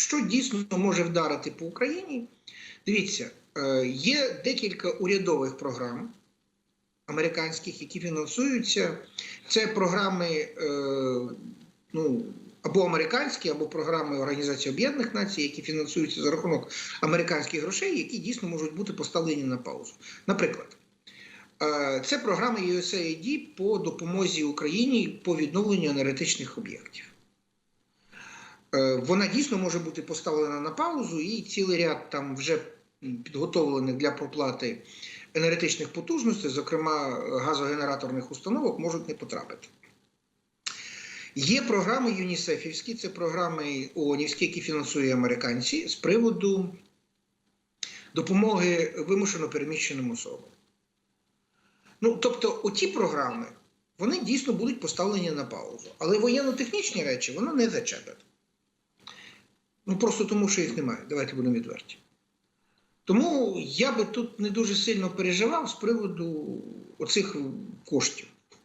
що дійсно може вдарити по Україні? Дивіться, е, є декілька урядових програм американських, які фінансуються. Це програми е, ну, або американські, або програми Організації Об'єднаних Націй, які фінансуються за рахунок американських грошей, які дійсно можуть бути поставлені на паузу. Наприклад, е, це програма USAID по допомозі Україні по відновленню енергетичних об'єктів. Е, Вона дійсно може бути поставлена на паузу, і цілий ряд там вже підготовлених для проплати енергетичних потужностей, зокрема газогенераторних установок, можуть не потрапити. Є програми ЮНІСЕФівські, це програми ООНівські, які фінансують американці з приводу допомоги вимушено переміщеним особам. Ну, тобто, оті програми, вони дійсно будуть поставлені на паузу. Але воєнно-технічні речі воно не зачепить. Ну просто тому, що їх немає. Давайте будемо відверті. Тому я би тут не дуже сильно переживав з приводу оцих коштів.